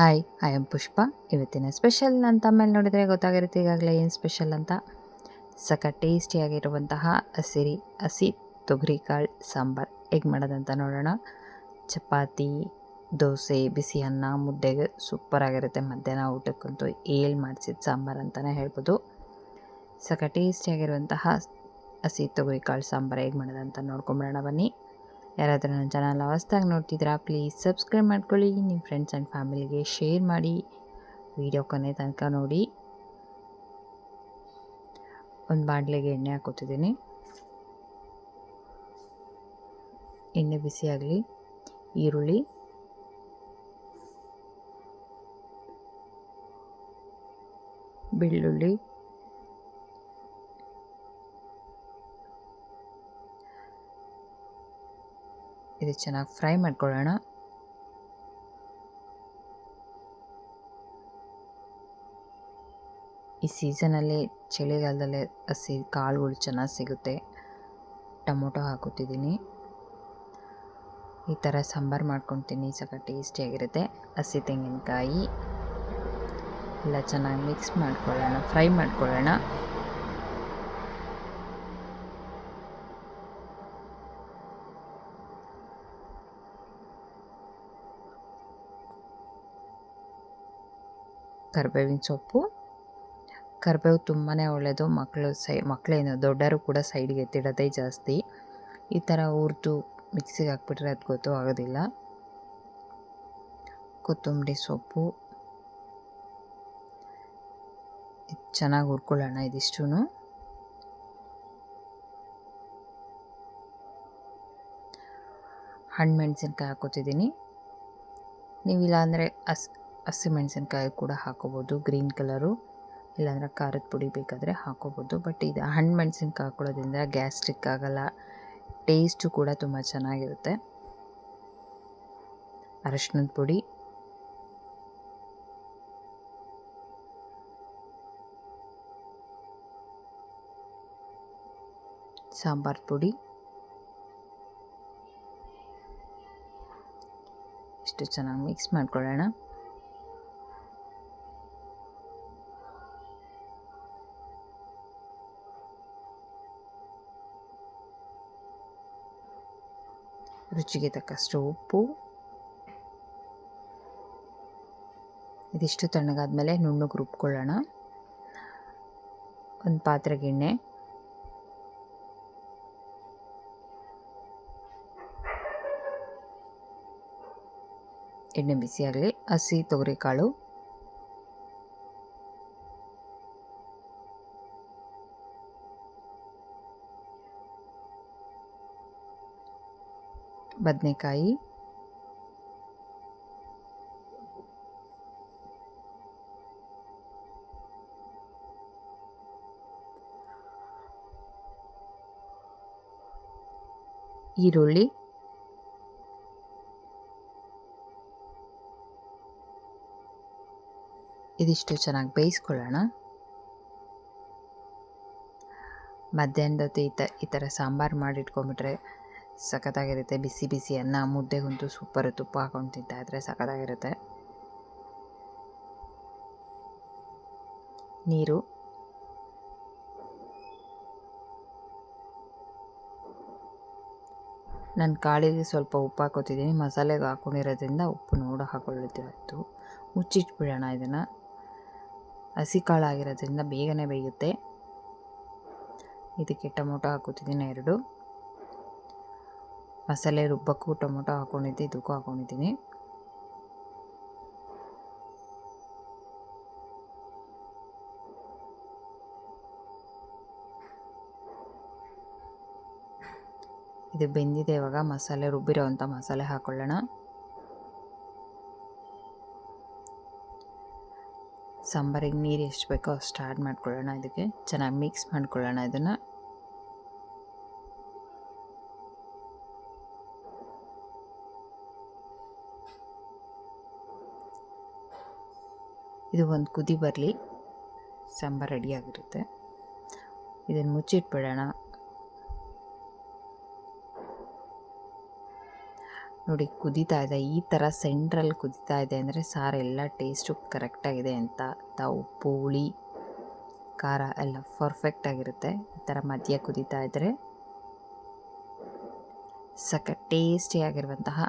Hi I am ಪುಷ್ಪ ಇವತ್ತಿನ special ನನ್ನ ತಮ್ಮಲ್ಲಿ ನೋಡಿದರೆ ಗೊತ್ತಾಗಿರುತ್ತೆ ಈಗಾಗಲೇ ಏನು ಸ್ಪೆಷಲ್ ಅಂತ. ಸಖ ಟೇಸ್ಟಿಯಾಗಿರುವಂತಹ ಹಸಿರಿ, ಹಸಿ ತೊಗರಿಕಾಳು ಸಾಂಬಾರು. ಹೇಗೆ ಮಾಡೋದಂತ ನೋಡೋಣ. ಚಪಾತಿ, ದೋಸೆ, ಬಿಸಿ ಅನ್ನ, ಮುದ್ದೆಗೆ ಸೂಪರಾಗಿರುತ್ತೆ ಮಧ್ಯಾಹ್ನ ಊಟಕ್ಕಂತೂ ಏಳು ಮಾಡಿಸಿದ ಸಾಂಬಾರು ಅಂತಲೇ ಹೇಳ್ಬೋದು. ಸಖ ಟೇಸ್ಟಿಯಾಗಿರುವಂತಹ ಹಸಿ ತೊಗರಿಕಾಳು ಸಾಂಬಾರು ಹೇಗೆ ಮಾಡೋದಂತ ನೋಡ್ಕೊಂಬರೋಣ ಬನ್ನಿ. ಯಾರಾದರೂ ನನ್ನ ಚಾನಲ್ ಹೊಸ್ದಾಗಿ ನೋಡ್ತಿದ್ರೆ ಪ್ಲೀಸ್ ಸಬ್ಸ್ಕ್ರೈಬ್ ಮಾಡ್ಕೊಳ್ಳಿ. ನಿಮ್ಮ ಫ್ರೆಂಡ್ಸ್ ಆ್ಯಂಡ್ ಫ್ಯಾಮಿಲಿಗೆ ಶೇರ್ ಮಾಡಿ. ವಿಡಿಯೋ ಕೊನೆ ತನಕ ನೋಡಿ. ಒಂದು ಬಾಣಲೆಗೆ ಎಣ್ಣೆ ಹಾಕೋತಿದ್ದೀನಿ ಎಣ್ಣೆ ಬಿಸಿಯಾಗಲಿ ಈರುಳ್ಳಿ. ಬೆಳ್ಳುಳ್ಳಿ. ಇದು ಚೆನ್ನಾಗಿ ಫ್ರೈ ಮಾಡ್ಕೊಳ್ಳೋಣ. ಈ ಸೀಸನಲ್ಲಿ ಚಳಿಗಾಲದಲ್ಲಿ ಹಸಿ ಕಾಳುಗಳು ಚೆನ್ನಾಗಿ ಸಿಗುತ್ತೆ. ಟೊಮೊಟೊ ಹಾಕೋತಿದ್ದೀನಿ ಈ ಥರ ಸಾಂಬಾರು ಮಾಡ್ಕೊತೀನಿ ಸಕ ಟೇಸ್ಟಿಯಾಗಿರುತ್ತೆ ಹಸಿ ತೆಂಗಿನಕಾಯಿ. ಎಲ್ಲ ಚೆನ್ನಾಗಿ ಮಿಕ್ಸ್ ಮಾಡ್ಕೊಳ್ಳೋಣ, ಫ್ರೈ ಮಾಡ್ಕೊಳ್ಳೋಣ. ಕರಿಬೇವಿನ ಸೊಪ್ಪು. ಕರಿಬೇವು ತುಂಬಾ ಒಳ್ಳೆಯದು ಮಕ್ಕಳು ಸೈ ಮಕ್ಕಳೇನು ದೊಡ್ಡವರು ಕೂಡ ಸೈಡ್ಗೆ ಎತ್ತಿಡೋದೇ ಜಾಸ್ತಿ. ಈ ಥರ ಹುರಿದು ಮಿಕ್ಸಿಗೆ ಹಾಕ್ಬಿಟ್ರೆ ಅದು ಗೊತ್ತೂ ಆಗೋದಿಲ್ಲ. ಕೊತ್ತಂಬರಿ ಸೊಪ್ಪು. ಚೆನ್ನಾಗಿ ಹುರ್ಕೊಳ್ಳೋಣ ಇದಿಷ್ಟು ಹಣ್ಣು ಮೆಣಸಿನ್ಕಾಯಿ ಹಾಕೋತಿದ್ದೀನಿ ನೀವಿಲ್ಲ ಅಂದರೆ ಹಸ್ ಹಸಿಮೆಣಸಿನ್ಕಾಯಿ ಕೂಡ ಹಾಕೋಬೋದು, ಗ್ರೀನ್ ಕಲರು, ಇಲ್ಲಾಂದ್ರೆ ಖಾರದ ಪುಡಿ ಬೇಕಾದರೆ ಹಾಕೋಬೋದು. ಬಟ್ ಇದು ಹಣ್ಣು ಮೆಣಸಿನ್ಕಾಯಿ ಹಾಕೊಳ್ಳೋದ್ರಿಂದ ಗ್ಯಾಸ್ಟ್ರಿಕ್ ಆಗೋಲ್ಲ ಟೇಸ್ಟು ಕೂಡ ತುಂಬ ಚೆನ್ನಾಗಿರುತ್ತೆ. ಅರಶಿನದ ಪುಡಿ. ಸಾಂಬಾರು ಪುಡಿ. ಇಷ್ಟು ಚೆನ್ನಾಗಿ ಮಿಕ್ಸ್ ಮಾಡ್ಕೊಳ್ಳೋಣ. ರುಚಿಗೆ ತಕ್ಕಷ್ಟು ಉಪ್ಪು. ಇದಿಷ್ಟು ತಣ್ಣಗಾದ್ಮೇಲೆ ನುಣ್ಣಗೆ ರುಬ್ಕೊಳ್ಳೋಣ. ಒಂದು ಪಾತ್ರೆಗೆ ಎಣ್ಣೆ ಎಣ್ಣೆ ಬಿಸಿಯಾಗಲಿ ಹಸಿ ತೊಗರಿಕಾಳು. ಬದನೆಕಾಯಿ. ಈರುಳ್ಳಿ. ಇದಿಷ್ಟು ಚೆನ್ನಾಗಿ ಬೇಯಿಸ್ಕೊಳ್ಳೋಣ. ಮಧ್ಯಾಹ್ನದ ಈ ತ ಈ ಥರ ಸಾಂಬಾರು ಮಾಡಿಟ್ಕೊಂಬಿಟ್ರೆ ಸಖತ್ತಾಗಿರುತ್ತೆ. ಬಿಸಿ ಬಿಸಿ ಅನ್ನ ಮುದ್ದೆಗಂತೂ ಸೂಪರ್ ತುಪ್ಪ ಹಾಕೊಂಡು ತಿಂತಾಯಿದ್ರೆ ಸಖತ್ತಾಗಿರುತ್ತೆ. ನೀರು. ನಾನು ಕಾಳಿಗೆ ಸ್ವಲ್ಪ ಉಪ್ಪು ಹಾಕೋತಿದ್ದೀನಿ. ಮಸಾಲೆಗೆ ಹಾಕೊಂಡಿರೋದ್ರಿಂದ ಉಪ್ಪು ನೋಡ ಹಾಕೊಳ್ಳುತ್ತಿರತ್ತು ಮುಚ್ಚಿಟ್ಬಿಡೋಣ ಇದನ್ನು. ಹಸಿ ಕಾಳು ಆಗಿರೋದ್ರಿಂದ ಬೇಗನೆ ಬೇಯುತ್ತೆ. ಇದಕ್ಕೆ ಟೊಮೊಟೊ ಹಾಕೋತಿದ್ದೀನಿ ಎರಡು. ಮಸಾಲೆ ರುಬ್ಬಕ್ಕೂ ಟೊಮೊಟೊ ಹಾಕ್ಕೊಂಡಿದ್ದೆ ಇದಕ್ಕೂ ಹಾಕ್ಕೊಂಡಿದ್ದೀನಿ ಇದು ಬೆಂದಿದೆ ಇವಾಗ, ಮಸಾಲೆ ರುಬ್ಬಿರೋವಂಥ ಮಸಾಲೆ ಹಾಕ್ಕೊಳ್ಳೋಣ ಸಾಂಬಾರಿಗೆ ನೀರು ಎಷ್ಟು ಬೇಕೋ ಅಷ್ಟು ಆ್ಯಡ್ ಮಾಡ್ಕೊಳ್ಳೋಣ ಇದಕ್ಕೆ. ಚೆನ್ನಾಗಿ ಮಿಕ್ಸ್ ಮಾಡ್ಕೊಳ್ಳೋಣ ಇದನ್ನು. ಇದು ಒಂದು ಕುದಿ ಬರಲಿ. ಸಾಂಬಾರು ರೆಡಿಯಾಗಿರುತ್ತೆ ಇದನ್ನು ಮುಚ್ಚಿಟ್ಬಿಡೋಣ. ನೋಡಿ, ಕುದೀತಾ ಇದೆ. ಈ ಥರ ಸೆಂಟ್ರಲ್ಲಿ ಕುದೀತಾ ಇದೆ ಅಂದರೆ ಸಾರೆಲ್ಲ ಟೇಸ್ಟು ಕರೆಕ್ಟಾಗಿದೆ ಅಂತ. ತ ಉಪ್ಪು, ಹುಳಿ, ಖಾರ ಎಲ್ಲ ಪರ್ಫೆಕ್ಟಾಗಿರುತ್ತೆ ಈ ಥರ ಮಧ್ಯ ಕುದೀತಾ ಇದ್ದರೆ ಸಖತ್ ಟೇಸ್ಟಿಯಾಗಿರುವಂತಹ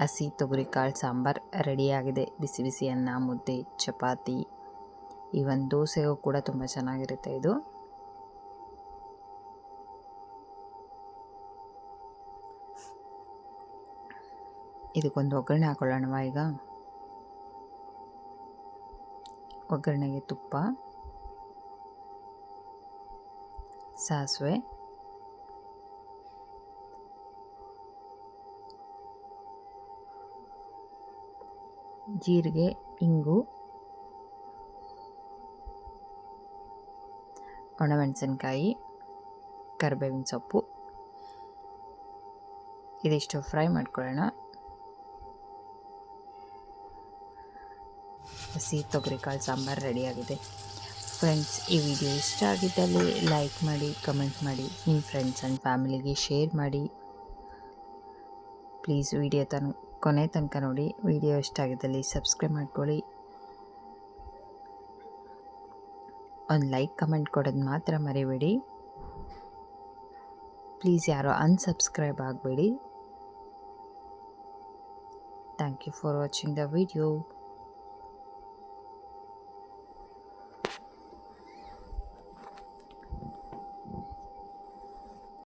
ಹಸಿ ತೊಗರಿಕಾಳು ಸಾಂಬಾರು ರೆಡಿಯಾಗಿದೆ. ಬಿಸಿ ಬಿಸಿ ಅನ್ನ, ಮುದ್ದೆ, ಚಪಾತಿ. ಈವನ್ ದೋಸೆಗೂ ಕೂಡ ತುಂಬ ಚೆನ್ನಾಗಿರುತ್ತೆ ಇದು. ಇದಕ್ಕೊಂದು ಒಗ್ಗರಣೆ ಹಾಕೊಳ್ಳೋಣವಾ ಈಗ. ಒಗ್ಗರಣೆಗೆ ತುಪ್ಪ, ಸಾಸಿವೆ ಜೀರಿಗೆ, ಇಂಗು, ಒಣಮೆಣಸಿನ್ಕಾಯಿ, ಕರಿಬೇವಿನ ಸೊಪ್ಪು. ಇದಿಷ್ಟು ಫ್ರೈ ಮಾಡ್ಕೊಳ್ಳೋಣ. ಹಸಿ ತೊಗರಿಕಾಳು ಸಾಂಬಾರು ರೆಡಿಯಾಗಿದೆ. ಫ್ರೆಂಡ್ಸ್, ಈ ವಿಡಿಯೋ ಇಷ್ಟ ಆಗಿದ್ದಲ್ಲಿ ಲೈಕ್ ಮಾಡಿ, ಕಮೆಂಟ್ ಮಾಡಿ, ನಿಮ್ಮ ಫ್ರೆಂಡ್ಸ್ ಆ್ಯಂಡ್ ಫ್ಯಾಮಿಲಿಗೆ ಶೇರ್ ಮಾಡಿ. ಪ್ಲೀಸ್ ವಿಡಿಯೋ ತನ ಕೊನೆ ತನಕ ನೋಡಿ, ವಿಡಿಯೋ ಇಷ್ಟ ಆಗಿದ್ದಲ್ಲಿ ಸಬ್ಸ್ಕ್ರೈಬ್ ಮಾಡ್ಕೊಳ್ಳಿ. ಒಂದು ಲೈಕ್ ಕಮೆಂಟ್ ಕೊಡೋದು ಮಾತ್ರ ಮರಿಬೇಡಿ. ಪ್ಲೀಸ್ ಯಾರೋ ಅನ್ಸಬ್ಸ್ಕ್ರೈಬ್ ಆಗಬೇಡಿ. Thank you for watching the video